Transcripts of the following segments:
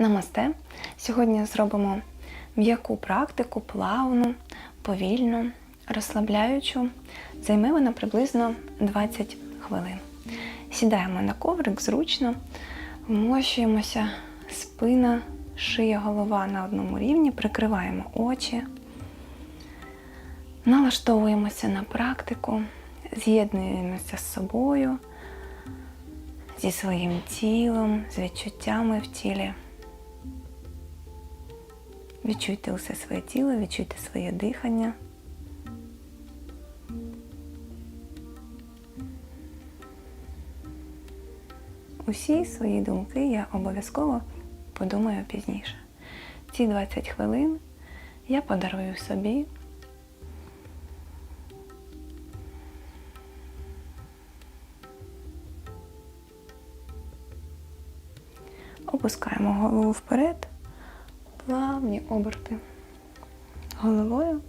Намасте. Сьогодні зробимо м'яку практику, плавну, повільну, розслабляючу. Займе вона приблизно 20 хвилин. Сідаємо на коврик зручно, вмощуємося, спина, шия, голова на одному рівні, прикриваємо очі, налаштовуємося на практику, з'єднуємося з собою зі своїм тілом, з відчуттями в тілі. Відчуйте усе своє тіло, відчуйте своє дихання. Усі свої думки я обов'язково подумаю пізніше. Ці 20 хвилин я подарую собі. Опускаємо голову вперед, плавні оберти головою.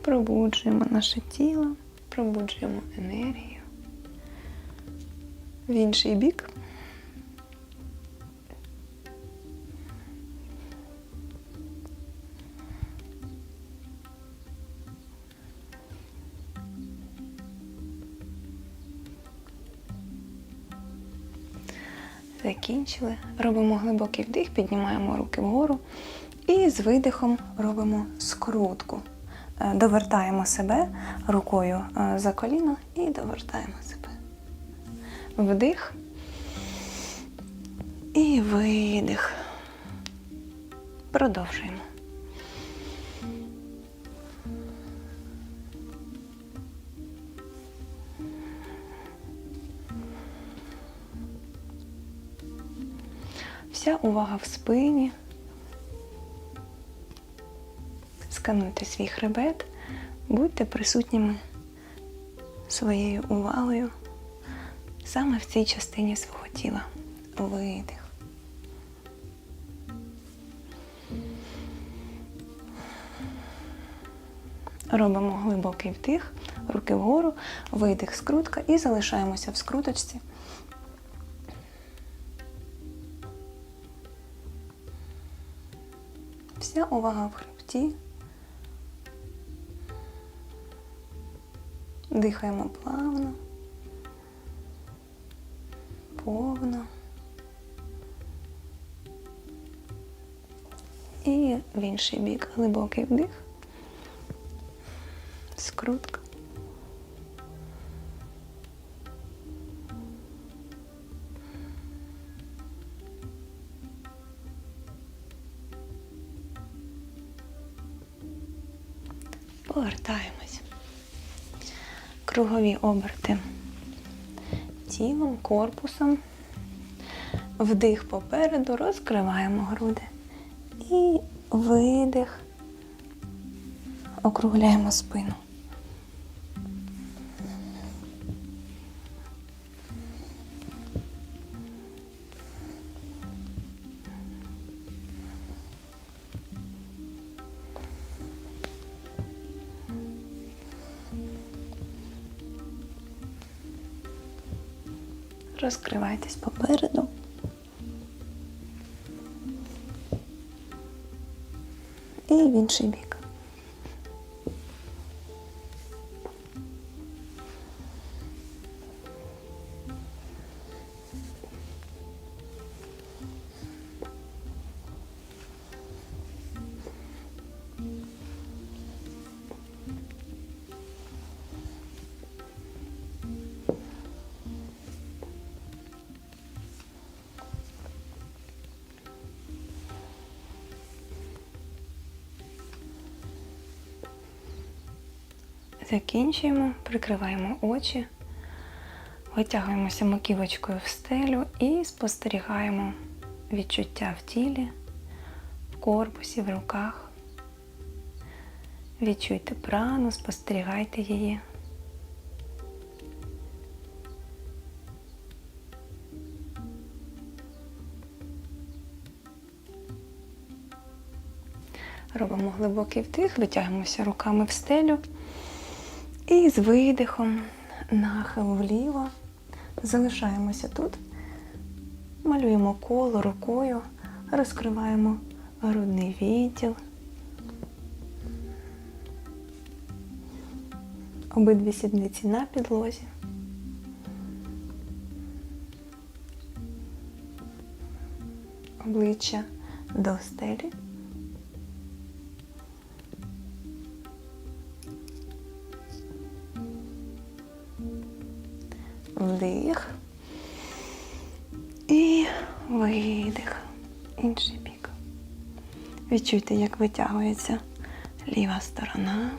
Пробуджуємо наше тіло, пробуджуємо енергію. В інший бік. Закінчили. Робимо глибокий вдих, піднімаємо руки вгору і з видихом робимо скрутку. Е, Довертаємо себе рукою е, за коліно і довертаємо себе. Вдих і видих. Продовжуємо. Вся увага в спині. Скануйте свій хребет, будьте присутніми своєю увагою саме в цій частині свого тіла. Видих. Робимо глибокий вдих, руки вгору, видих, скрутка і залишаємося в скруточці. Вся увага в хребті. Дихаємо плавно, повно. І в інший бік глибокий вдих, скрутка. Повертаємось. Кругові оберти тілом, корпусом. Вдих попереду, розкриваємо груди. І видих. Округляємо спину. Розкривайтесь попереду. І в інший бік. Закінчуємо, прикриваємо очі, витягуємося маківочкою в стелю і спостерігаємо відчуття в тілі, в корпусі, в руках. Відчуйте прану, спостерігайте її. Робимо глибокий вдих, витягуємося руками в стелю І з видихом нахил вліво. Залишаємося тут. Малюємо коло рукою, розкриваємо грудний відділ. Обидві сідниці на підлозі. Обличчя до стелі. Вдих. І видих. Інший бік. Відчуйте, як витягується ліва сторона,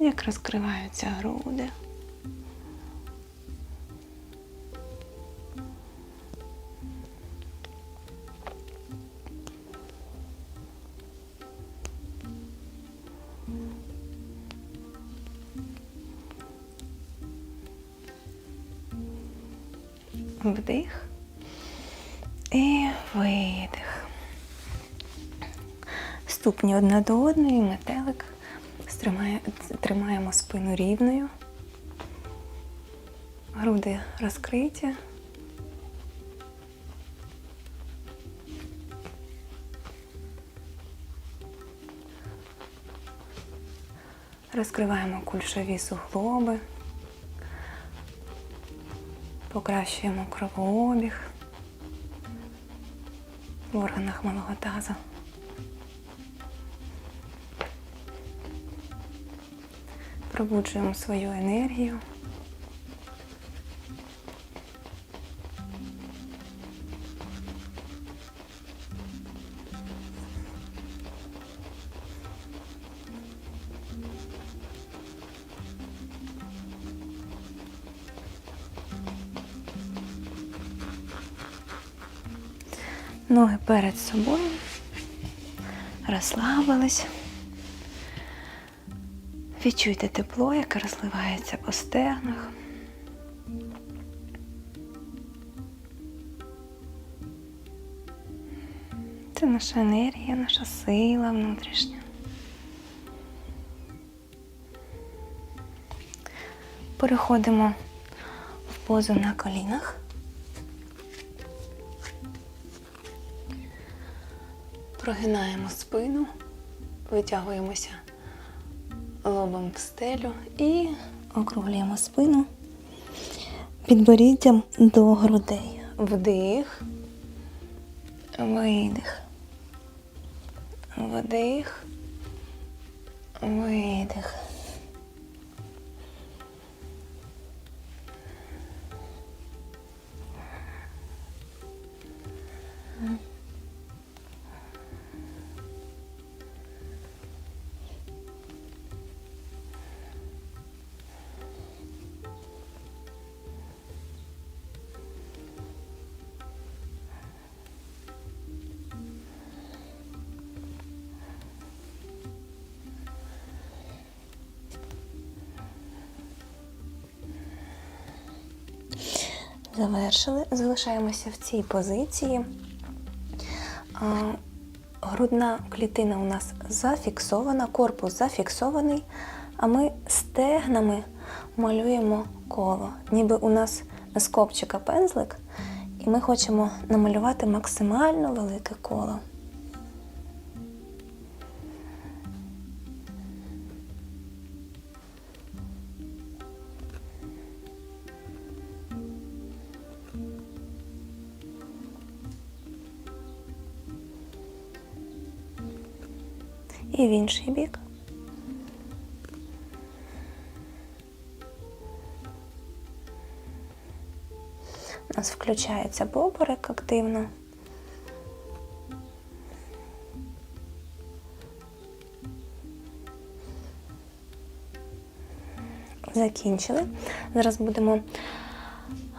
як розкриваються груди. Одна до одної, метелик. Тримаємо спину рівною. Груди розкриті. Розкриваємо кульшові суглоби. Покращуємо кровообіг в органах малого тазу. Пробуджуємо свою енергію. Ноги перед собою. Розслабились. Відчуйте тепло, яке розливається по стегнах. Це наша енергія, наша сила внутрішня. Переходимо в позу на колінах. Прогинаємо спину, витягуємося лобом в стелю і округлюємо спину підборіддям до грудей. Вдих, видих, вдих, видих. Завершили. Залишаємося в цій позиції. Грудна клітина у нас зафіксована, корпус зафіксований, а ми стегнами малюємо коло. Ніби у нас з копчика пензлик, і ми хочемо намалювати максимально велике коло. І в інший бік. У нас включається поперек активно. Закінчили. Зараз будемо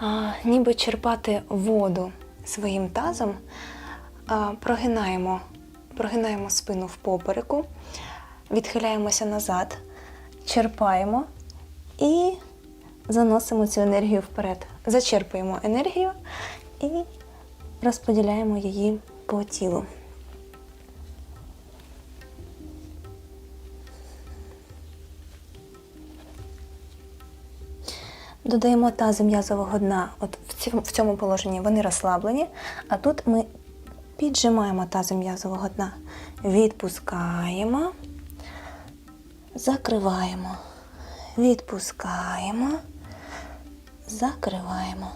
а, ніби черпати воду своїм тазом, а, прогинаємо, прогинаємо спину в попереку, відхиляємося назад, черпаємо і заносимо цю енергію вперед. Зачерпуємо енергію і розподіляємо її по тілу. додаємо тазу м'язового дна. От в цьому положенні вони розслаблені, а тут ми піджимаємо тазом м'язового дна. Відпускаємо, закриваємо, відпускаємо, закриваємо,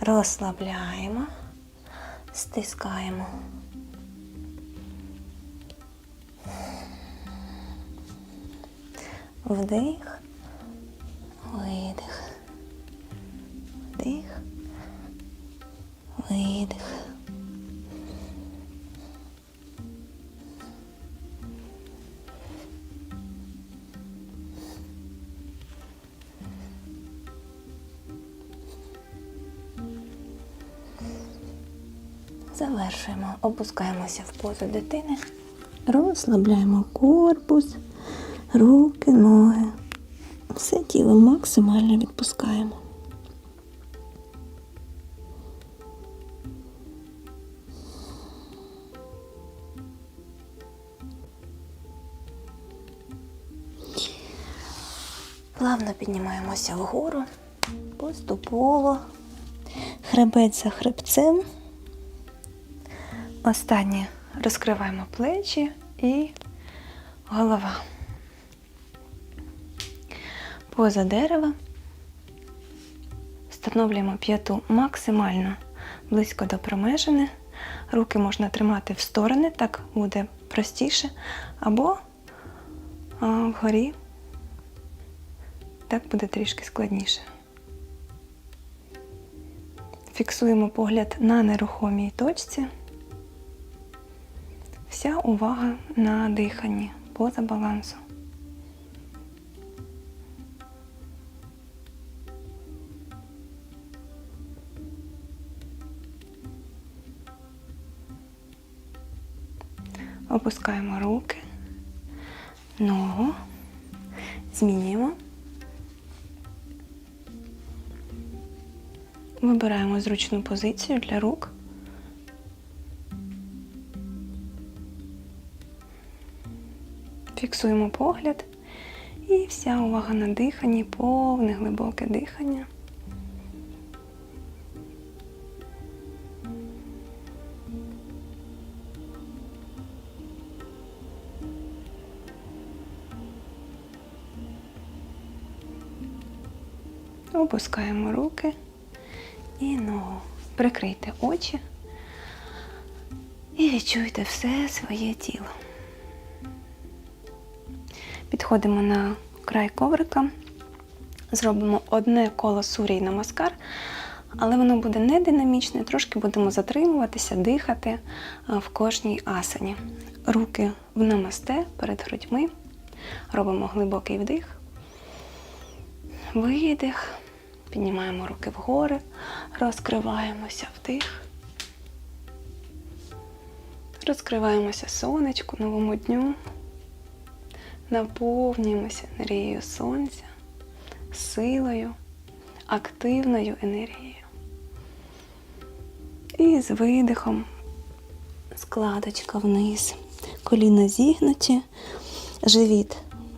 розслабляємо, стискаємо. Вдих, видих. Вдих, видих. Завершуємо, опускаємося в позу дитини, розслабляємо корпус, руки, ноги. Все тіло максимально відпускаємо. Плавно піднімаємося вгору, поступово, хребець за хребцем. Останнє розкриваємо плечі і голова. Поза дерева. Встановлюємо п'яту максимально близько до промежини. Руки можна тримати в сторони, так буде простіше, або вгорі. Так буде трішки складніше. Фіксуємо погляд на нерухомій точці. Вся увага на диханні поза балансу. Опускаємо руки, ногу, змінюємо. Вибираємо зручну позицію для рук. Фіксуємо погляд і вся увага на диханні, повне глибоке дихання. Опускаємо руки і ногу. Прикрийте очі і відчуйте все своє тіло. Підходимо на край коврика, зробимо одне коло сурій намаскар, але воно буде не динамічне, трошки будемо затримуватися, дихати в кожній асані. Руки в намасте перед грудьми. Робимо глибокий вдих, видих, піднімаємо руки вгори, розкриваємося вдих. Розкриваємося сонечку, новому дню. Наповнюємося енергією сонця, силою, активною енергією. І з видихом складочка вниз, коліна зігнуті, живіт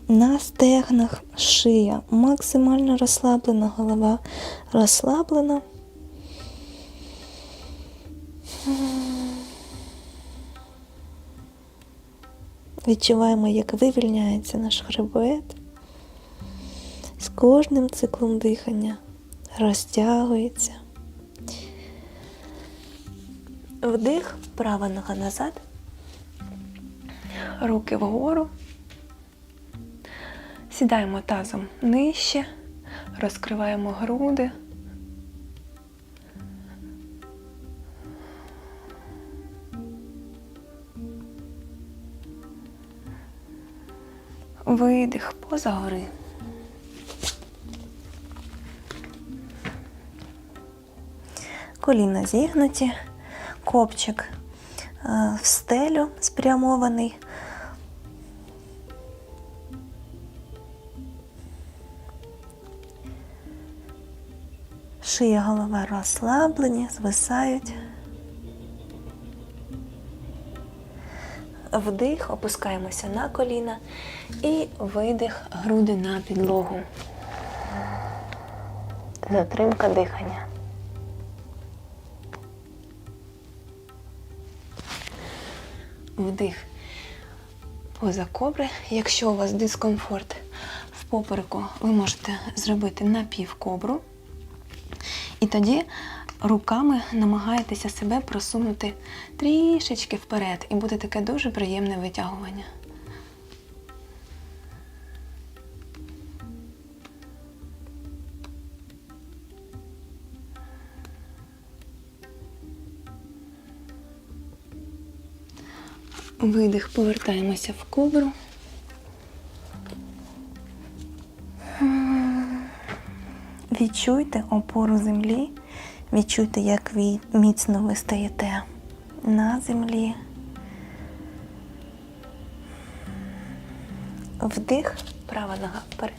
на стегнах, шия максимально розслаблена, голова розслаблена. Відчуваємо, як вивільняється наш хребет. З кожним циклом дихання розтягується. Вдих, права нога назад, руки вгору. Сідаємо тазом нижче, розкриваємо груди. Видих поза гори. Коліна зігнуті, копчик е, в стелю спрямований. Шия голова розслаблені, звисають. Вдих, опускаємося на коліна і видих груди на підлогу. затримка дихання. Вдих поза кобри. Якщо у вас дискомфорт в попереку, ви можете зробити напівкобру. І тоді руками намагаєтеся себе просунути трішечки вперед, і буде таке дуже приємне витягування. Видих, повертаємося в кобру. Відчуйте опору землі, відчуйте, як ви міцно ви стоїте на землі. Вдих, права нога вперед.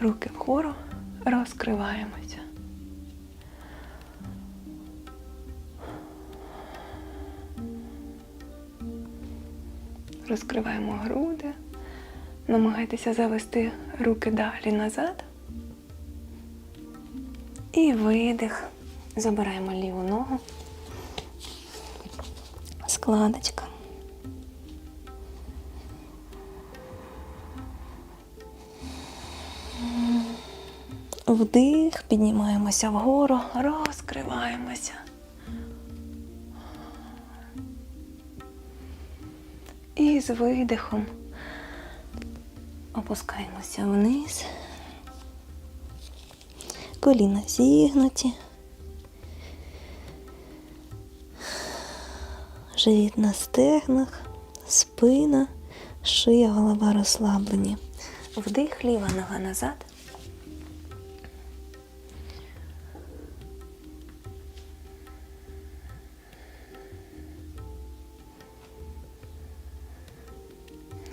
Руки вгору, розкриваємося. Розкриваємо груди. Намагайтеся завести руки далі назад. І видих. Забираємо ліву ногу. Складочка. Вдих, піднімаємося вгору, розкриваємося. І з видихом опускаємося вниз. Коліна зігнуті. Живіт на стегнах, спина, шия, голова розслаблені. Вдих, ліва нога назад.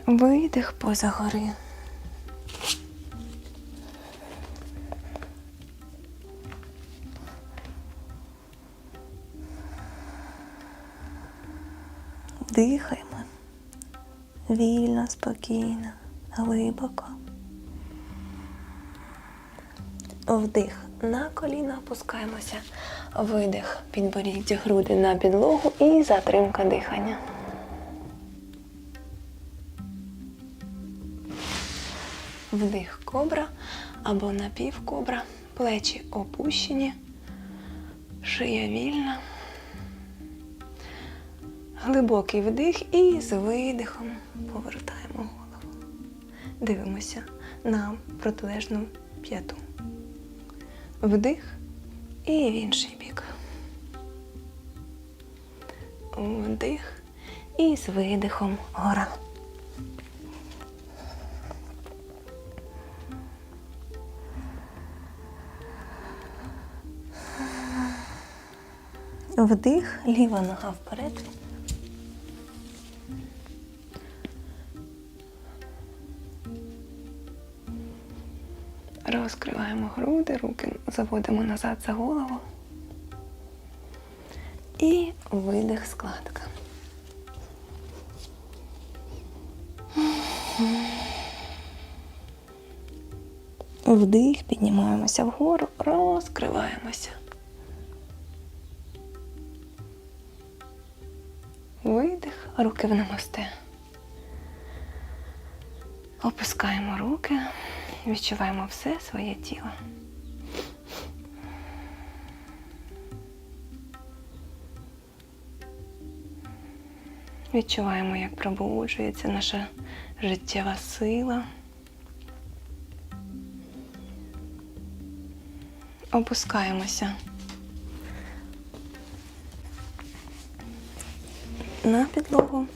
Видих поза гори. Вільно, спокійно, глибоко. Вдих на коліна опускаємося. Видих, підборіддя груди на підлогу і затримка дихання. Вдих кобра або напівкобра, плечі опущені, шия вільна. Глибокий вдих і з видихом повертаємо голову. Дивимося на протилежну п'яту. Вдих і в інший бік. Вдих і з видихом гора. Вдих, ліва нога вперед. Розкриваємо груди, руки заводимо назад за голову. І видих складка. Вдих, піднімаємося вгору, розкриваємося. Видих, руки в намасте. Опускаємо руки, відчуваємо все своє тіло. Відчуваємо, як пробуджується наша життєва сила. Опускаємося на підлогу.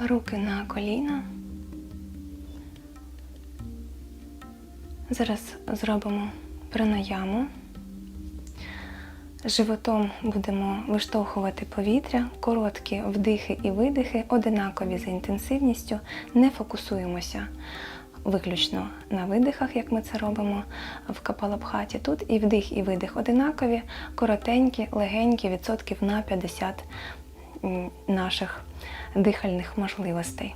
Руки на коліна. Зараз зробимо пранаяму. Животом будемо виштовхувати повітря, короткі вдихи і видихи, одинакові за інтенсивністю. Не фокусуємося виключно на видихах, як ми це робимо в капалабхаті. Тут і вдих, і видих одинакові, коротенькі, легенькі, відсотків на 50 наших дихальних можливостей.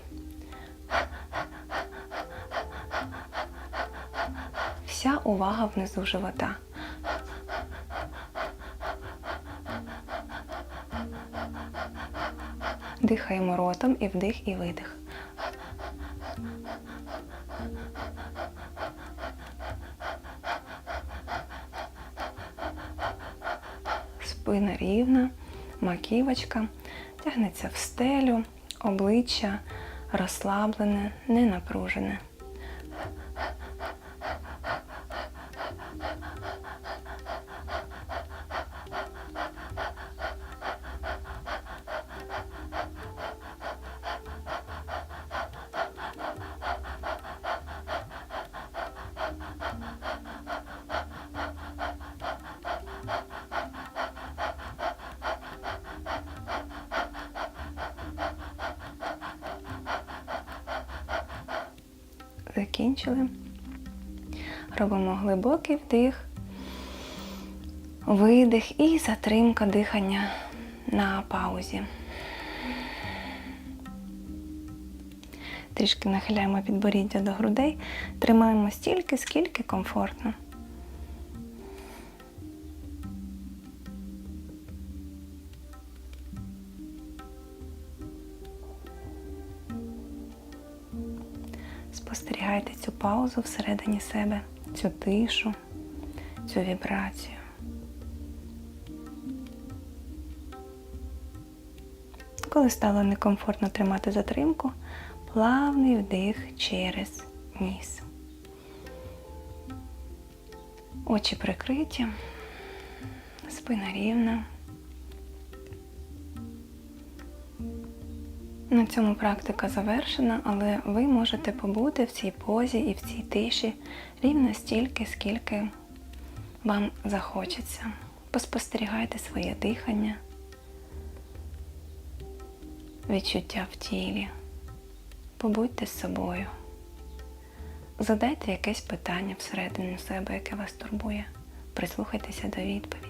Вся увага внизу живота. Дихаємо ротом і вдих, і видих. Спина рівна, маківочка тягнеться в стелю, обличчя розслаблене, не напружене. Робимо глибокий вдих, видих і затримка дихання на паузі. Трішки нахиляємо підборіддя до грудей, тримаємо стільки, скільки комфортно. Спостерігайте цю паузу всередині себе, цю тишу, цю вібрацію. Коли стало некомфортно тримати затримку, плавний вдих через ніс. Очі прикриті, спина рівна. На цьому практика завершена, але ви можете побути в цій позі і в цій тиші рівно стільки, скільки вам захочеться. Поспостерігайте своє дихання, відчуття в тілі. Побудьте з собою. Задайте якесь питання всередині себе, яке вас турбує. Прислухайтеся до відповіді.